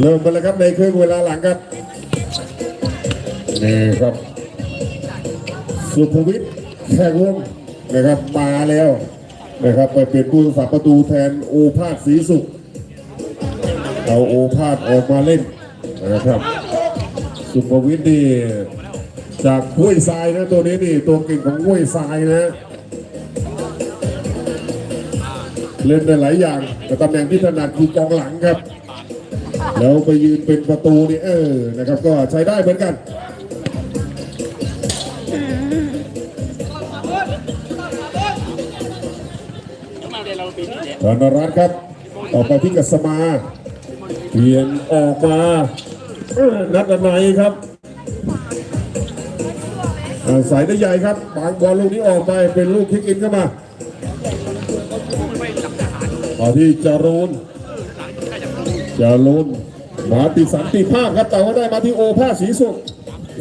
เริ่มกันเลยครับในครึ่งเวลาหลังครับนี่ครับสุภวิทย์แขกวงนะครับมาแล้วนะครับไปเป็นผู้สับประตูแทนโอภาสศรีสุขเอาโอภาสออกมาเล่นนะครับ สุภวิทย์นี่จากห้วยทรายนะตัวนี้นี่ตัวเก่งของห้วยทรายนะเล่นได้หลายอย่างแต่ตำแหน่งที่ถนัดคือกองหลังครับ แล้วไปยืนเป็นประตูนี่เออนะครับ ก็ใช้ได้เหมือนกันธนรัตน์ครับออไปที่กัสมาเปลี่ยนออกมาเอ้อนัดไหนครับสายได้ใหญ่ครับบางบอลลูกนี้ออกไปเป็นลูกคิกอินเข้ามาต่อที่จารูนจารูน มาติดสันติภาพครับแต่ว่าได้มาที่โอภาสศรีสุข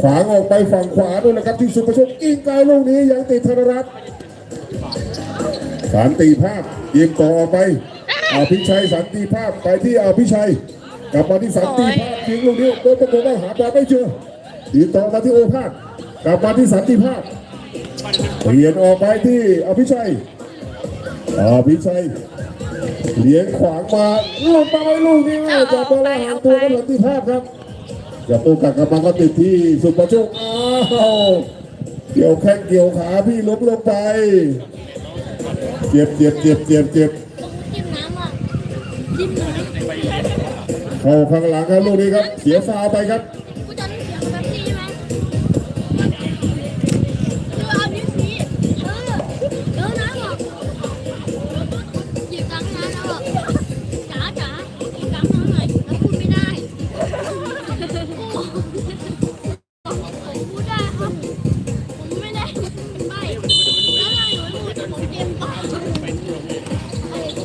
ขวางออกไปฝั่งขวาด้วยนะครับที่สุภโชคอิงไกลลูกนี้ยังติดธนรัตน์สันติภาพยิงต่อออกไปอภิชัยสันติภาพไปที่อภิชัย กลับมาที่สันติภาพยิงลูกนี้โดนประตูได้หาบอลไม่เจอยิงต่อมาที่โอภาสกลับมาที่สันติภาพเปลี่ยนออกไปที่อภิชัยอภิชัย เลี้ยงขวางมาลูกมาไว้ลูกนี้จับบอลแล้วหางตัวกับสันติภาพครับจับตัวกัดกลับมาก็ติดที่สุประโชคอ้าวเกี่ยวแข้งเกี่ยวขาพี่ล้มลงไป เจ็บเจ็บเจ็บเจ็บเจ็บจิ้มน้ำอะจิ้มเลยเข้าข้างหลังครับลูกนี้ครับ เสียฟาวไปครับ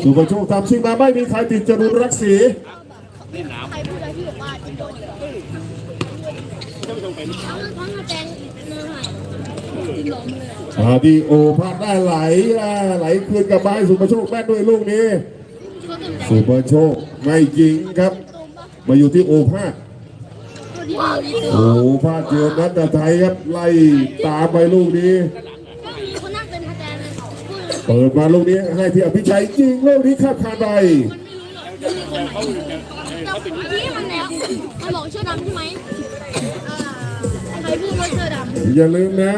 สุภโชคทำชิงมาไม่มีใครติดจรุนรักษีใครพูดอะไรที่บอกว่าจะโดนเดี๋ยวเอาเงินพันมาแจงเนื้อหายกินหลงเลยมาที่โอภาสได้ไหลอ่าไหลคืนกลับมาให้สุภโชคแม่นด้วยลูกนี้ก็เต็มใจสุภโชคไม่ยิงครับ มาอยู่ที่โอภาสตัวที่ดีนี่โอภาสเจอนัทไทยครับไล่ตามไปลูกนี้ เลยเปิดมาลูกนี้ให้ที่อภิชัยยิงลูกนี้ข้ามคานไปมันไม่รู้หรอกมันมีคนไหนแต่ที่มันแนวมันบอกเสื้อดำใช่ไหมอ่าใครพูดว่าเสื้อดำอย่าลืมนะ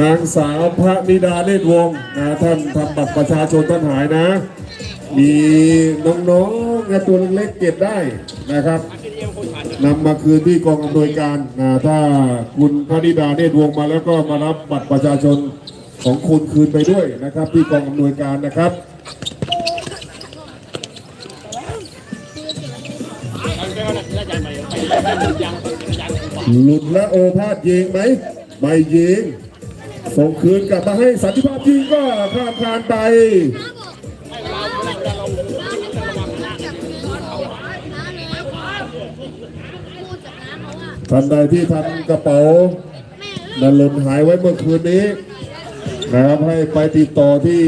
นางสาวพระนิดาเนตรวงศ์นะท่านทำบัตรประชาชนท่านหายนะ มีน้องๆนะตัวเล็กๆเก็บได้นะครับนำมาคืนที่กองอำนวยการนะถ้าคุณพระนิดาเนตรวงศ์มาแล้วก็มารับบัตรประชาชน ของคุณคืนไปด้วยนะครับ ที่กองอำนวยการนะครับหลุดและโอภาสยิงไหมไม่ยิงส่งคืนกลับมาให้สันติภาพยิงก็ข้ามคานไปน้าบอกน้าน้าน้าน้าจับมือน้าเลยพูดกับน้าเขาว่าทันใดที่ทำกระเป๋าแม่เอ้ยนันหล่นหายไว้เมื่อคืนนี้ นะครับให้ไปติดต่อที่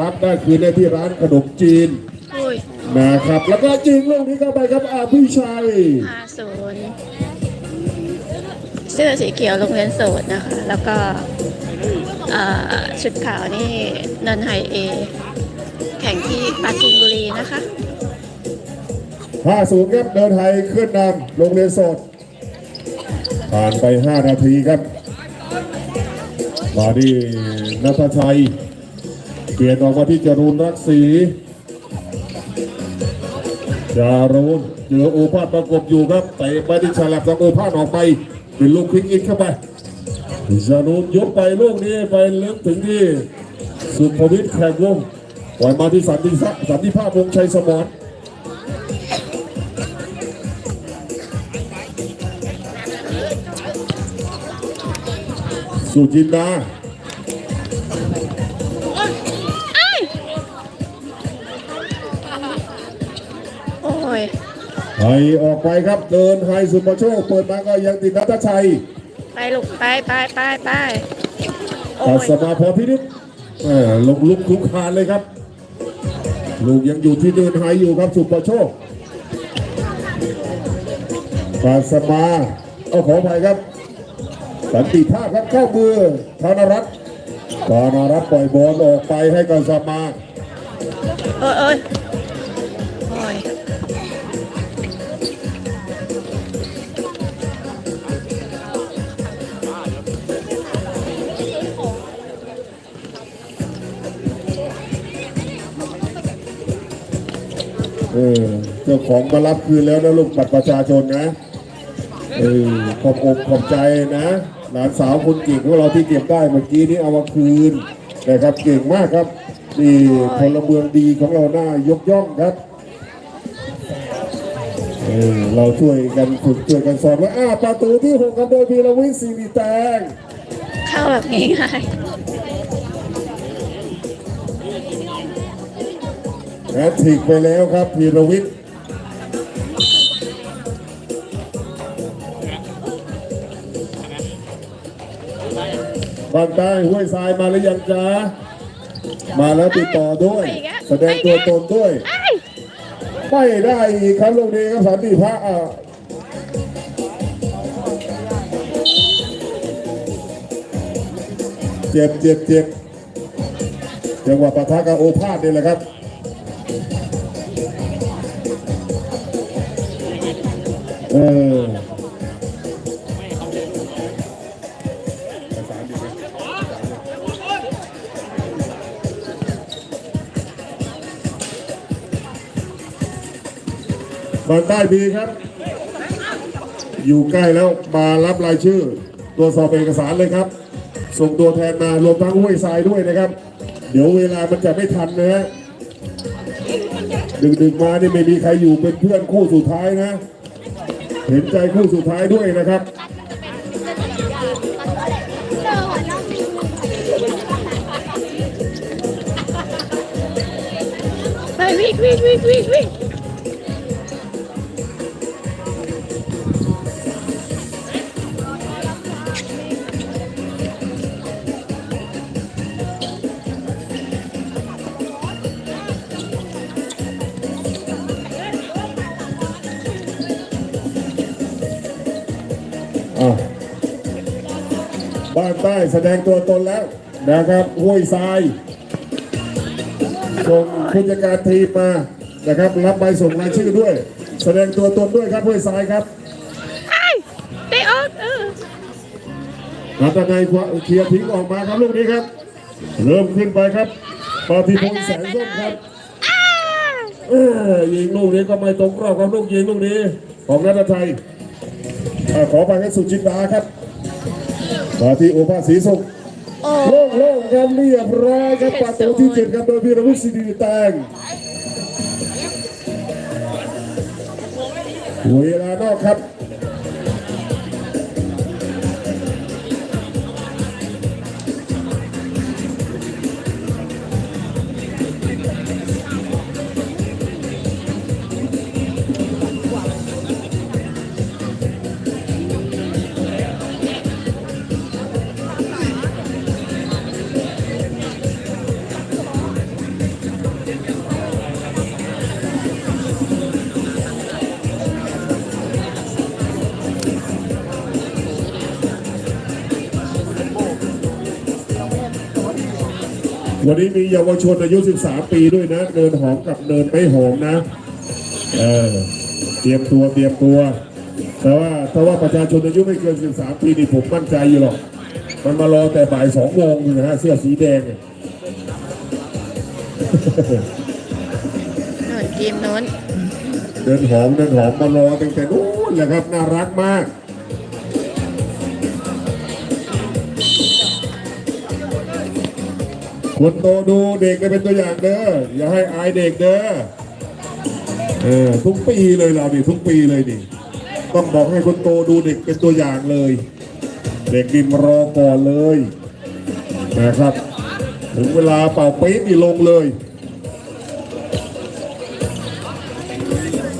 รับได้คืนได้ที่ร้านขนมจีนอุ้ยนะครับ แล้วก็ยิงลูกนี้เข้าไปครับอาภิชัยห้าศูนย์เสื้อสีเขียวโรงเรียนโสดนะคะ แล้วก็อ่าชุดขาวนี่นันไฮเอ แข่งที่ปราจีนบุรีนะคะ50ครับเดินไทยขึ้นนำโรงเรียนโสดผ่านไป 5 นาทีครับ มาที่นัทชัย เปลี่ยนออกมาที่จรูนรักศรีจารูนเจอโอภาสประกบอยู่ครับเตะไปที่ฉลับจากโอภาสออกไปเป็นลูกคลิกอินเข้าไปจารูนยกไปลูกนี้ไปลึกถึงที่สุภวิทย์แขกวงปล่อยมาที่สันติศักสันติภาพวงชัยสมร สุจินดาโอ้ยไทยออกไปครับเดินไฮสุภโชคเปิดมาก็ยังติดนัทชัย ไปลูกไปไปไปไปโอ้ตัดยสมาพรพินิจเอ่อลงลุกคุกคานเลยครับ ลูกยังอยู่ที่เดินไฮอยู่ครับสุภโชคปาสมาเอาขออภัยครับ สันติภาพครับเข้ามือธนรัตน์ธนรัตน์ปล่อยบอลออกไปให้กับสมาเอ้ยเอ้ยโอ้ยเออเจ้าของมารับคืนแล้วนะลูกบัตรประชาชนนะ เออขอบอกขอบใจนะ หลานสาวคนเก่งของเราที่เก็บได้เมื่อกี้นี้เอามาคืนนะครับเก่งมากครับนี่พลเมืองดีของเราหน้ายกย่องครับเออเราช่วยกันฝึกช่วยกันสอนว่าอ้าประตูที่หกกันโดยพีรวิทย์ศรีแตงเข้าแบบง่ายแฮตทริกไปแล้วครับพีรวิทย์ บางใต้ห้วยทรายมาหรือยังจ๊ะมาแล้วติดต่อด้วย แสดงตัวตนด้วยๆไอ้ายไม่ได้อีกครับลูกนี้ครับสันติภาพอะเจ็บเจ็บเจ็บจังหวะปะทะกับโอภาสนี่แหละครับเออ บางใต้ดีครับ อยู่ใกล้แล้วมารับรายชื่อตรวจสอบเอกสารเลยครับ ส่งตัวแทนมารวมทั้งห้วยทรายด้วยนะครับ เดี๋ยวเวลามันจะไม่ทันนะฮะดึกๆมานี่ไม่มีใครอยู่เป็นเพื่อนคู่สุดท้ายนะ เห็นใจคู่สุดท้ายด้วยนะครับไปวิ่งวิ่งวิ่งวิ่งวิ่ง บ้านใต้แสดงตัวตนแล้วนะครับห้วยทรายส่งผู้จัดการทีมมานะครับ รับใบส่งรายชื่อด้วย แสดงตัวตนด้วยครับห้วยทรายครับไอ้ายเตะออกเออรัตนายเคลียร์ทิ้งออกมาครับลูกนี้ครับ เริ่มขึ้นไปครับปาฏิพงษ์แสงส้มครับอ้าเออยิงลูกนี้ก็ไม่ตรงกรอบครับลูกยิงลูกนี้ ของนัทชัยอะขอไปให้สุจินดาครับ มาที่โอภาสศรีสุขโอ้โล่งโล่งๆครับเรียบร้อยครับประตูที่เจ็ดครับโดยพีรวุฒิศิริแตงเวลานอกครับ วันนี้มีเยาวชนอายุ 13 ปีด้วยนะเนินหอมกับเนินไม่หอมนะ เออ เตรียมตัวเตรียมตัว แต่ว่าถ้าว่าประชาชนอายุไม่เกิน 13 ปีนี่ผมมั่นใจอยู่หรอก มันมารอแต่บ่ายสองโมงอยู่นะฮะเสื้อสีแดงเนี่ยหนุนทีมนู้น เดินหอมเดินหอมมารอตั้งแต่นู้นแหละครับน่ารักมาก คนโตดูเด็กเลยเป็นตัวอย่างเด้ออย่าให้อายเด็กเด้อเออทุกปีเลยเราดิทุกปีเลยดิต้องบอกให้คนโตดูเด็กเป็นตัวอย่างเลย เด็กกินรอก่อนเลยนะครับ ถึงเวลาเป่าปี๊บนี่ลงเลย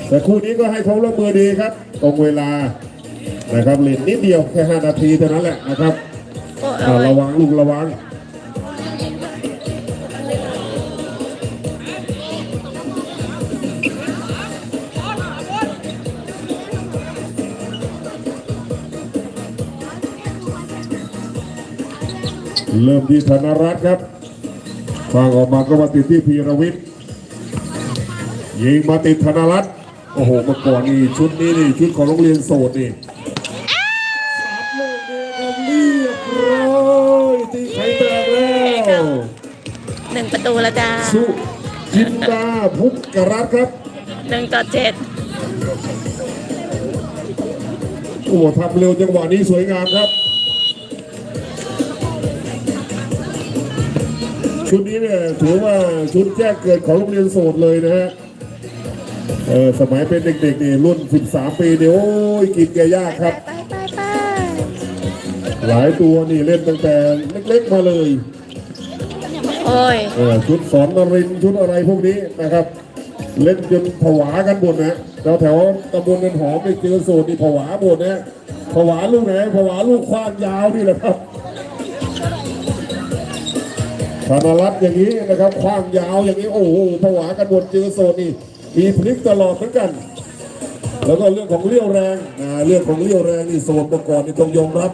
แต่คู่นี้ก็ให้ความร่วมมือดีครับ ตรงเวลานะครับเล่นนิดเดียวแค่ 5 นาทีเท่านั้นแหละนะครับระวังลูกระวัง เริ่มที่ธนรัตน์ครับฟังออกมาก็มาติดที่พีรวิทย์ยิงมาติดธนรัตน์โอ้โหเมื่อก่อนนี่ชุดนี้นี่ชุดของโรงเรียนโสดนี่สามลูกเดียวก็เรียบร้อยตีไข่แตกแล้วหนึ่งประตูแล้วจ้าสุจินดาพุทธกรัตน์ครับหนึ่งต่อเจ็ดโอ้โหทำเร็วจังหวะนี้สวยงามครับ ชุดนี้เนี่ยถือว่าชุดแจ้งเกิดของโรงเรียนโสดเลยนะฮะเออสมัยเป็นเด็กๆนี่รุ่น 13 ปีเนี่ยโอ้ยกินแกยากครับไปไปไปหลายตัวนี่เล่นตั้งแต่เล็กๆมาเลยโอ้ยเออชุดสอนนรินทร์ชุดอะไรพวกนี้นะครับ เล่นจนผวากันหมดนะแถวแถวๆตำบลเงินหอมไปเจอโซนนี่ผวาหมดนะผวาลูกไหนผวาลูกควานยาวนี่แหละครับ ธนรัตน์อย่างนี้นะครับควางยาวอย่างนี้โอ้โหผวากันหมดเจอโซนนี่มีพลิกตลอดเหมือนกัน แล้วก็เรื่องของเลี้ยวแรงนะเรื่องของเลี้ยวแรงนี่โซนประกอบนี่ต้องยอมรับ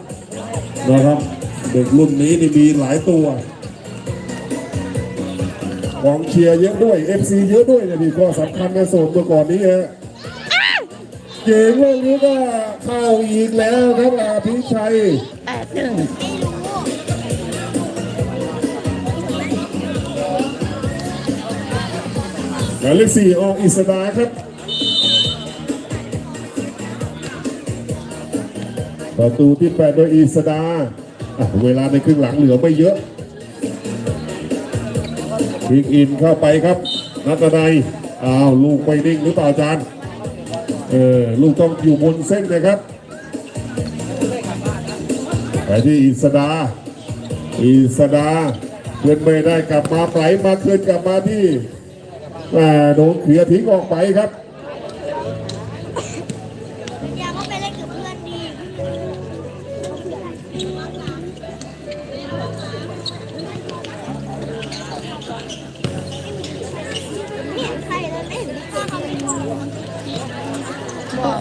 นะครับเด็กรุ่นนี้นี่มีหลายตัวกองเชียร์เยอะด้วย FC เยอะด้วยเนี่ยนี่ก็สำคัญในโซนตัวก่อนนี้ฮะเกมเรื่องนี้ก็เข้าอีกแล้วครับอาพิชัยแปดหนึ่ง หมายเลขสี่ออกอิสดาครับประตูที่แปดโดยอิสดาอะเวลาในครึ่งหลังเหลือไม่เยอะพิกอินเข้าไปครับ นัตนัยอ้าวลูกไม่นิ่งหรือเปล่าอาจารย์เออลูกต้องอยู่บนเส้นนะครับไปที่อิสดาอิสดาเพื่อนไม่ได้กลับมาไหลมาเคลื่อนกลับมาที่ โดนเขียทิ้งออกไปครับอย่ามาไปเล่นกับเพื่อนดี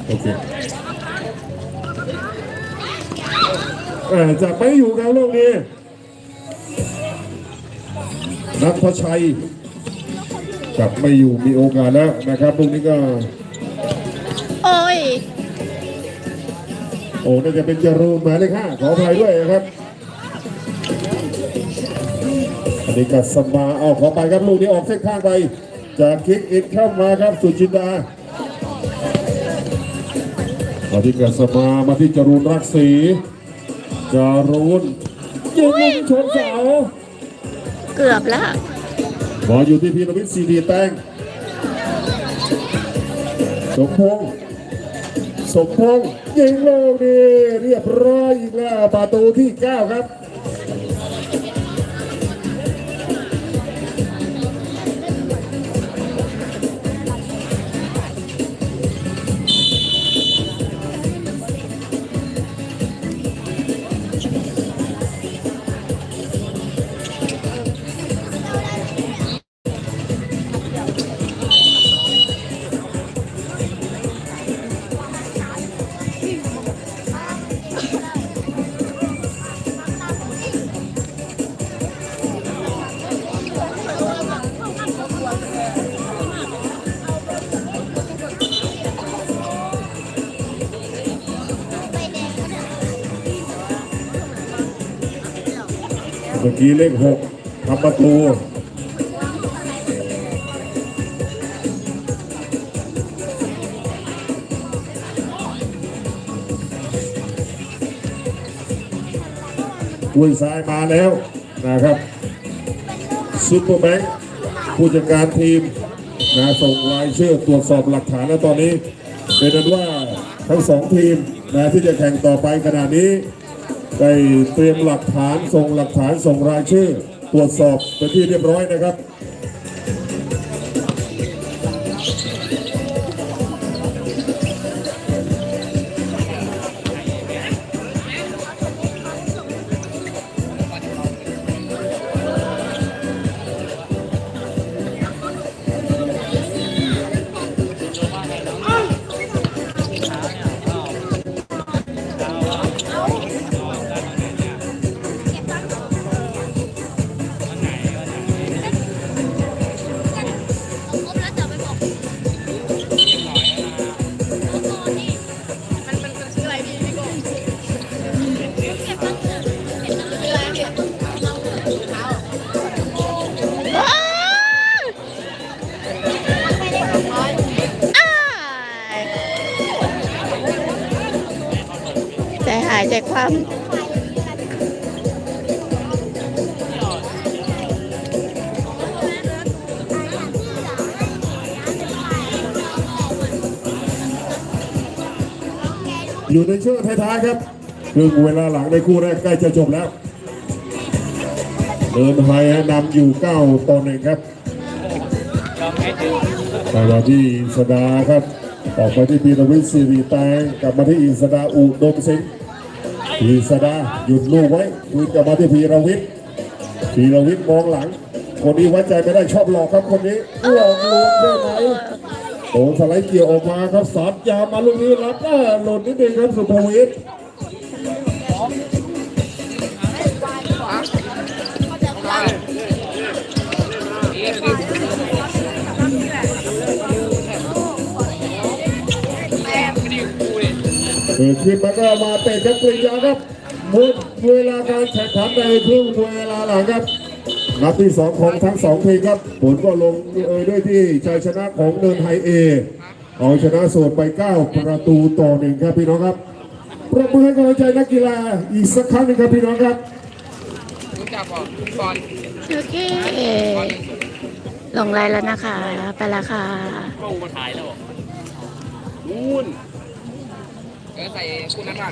โอเคเออจะไม่อยู่กับโลกนี้นักพชัย กลับไม่อยู่มีโอกาสแล้วนะครับลูกนี้ก็ โอ้ย โอ้น่าจะเป็นจารูนหมายเลขห้าขออภัยด้วยนะครับอันนี้กัสมาเอาขอไปครับลูกนี้ออกเส้นข้างไป จากคิกอินเข้ามาครับสุจินดามาที่กัสมามาที่จารูนรักศรีจารูนยิงลูกชนเสาเกือบแล้ว บอลอยู่ที่พีรวิทย์สีดีแตงสมพงษ์สมพงษ์ยิงโลกดีเรียบร้อยอีกแล้วประตูที่ 9 ครับ เมื่อกี้เลขหกทำประตูกุยซ้ายมาแล้วนะครับซูเปอร์แบงค์ผู้จัดการทีมนะส่งรายชื่อตรวจสอบหลักฐานแล้วตอนนี้ เป็นนั้นว่าทั้งสองทีมนะที่จะแข่งต่อไปขณะนี้ ได้เตรียมหลักฐานส่งหลักฐานส่งรายชื่อ ตรวจสอบเป็นที่เรียบร้อยนะครับ ใจความอยู่ในช่วงท้ายๆครับครึ่งเวลาหลังในคู่แรกใกล้จะจบแล้ว เดินไฮนำอยู่ 9ต่อหนึ่งครับไปมาที่อินสดาครับ ออกมาที่พีรวิทย์สิริแตงกลับมาที่อินสดาอุดมสิงห์ อินสดาหยุดลูกไว้คืนกลับมาที่พีรวิทย์พีรวิทย์มองหลัง คนนี้ไว้ใจไม่ได้ชอบหลอกครับคนนี้หลอกลวงได้ไหมโอ้สไลด์เกี่ยวออกมาครับสอดยาวมาลูกนี้รับก็หล่นนิดนึงครับสุภวิทย์เกิ ดขึ้นมาก็มาเตะจักรียาครับหมดเวลาการแข่งขันในครึ่งเวลาหลังครับนัดที่สองของทั้งสองทีมครับผลก็ลงเอยด้วยที่ชัยชนะของเนินไฮเอเอาชนะส่วนไป 9 ประตูต่อหนึ่งครับพี่น้องครับปรบมือให้กำลังใจนักกีฬาอีกสักครั้งหนึงครับพี่น้องครับรู้จักบอกก่อนโอเคลงไลน์แล้วนะคะ ไปละค่ะกล้องมาถ่ายแล้วนู่น ใส่คุณนั้นบ้าง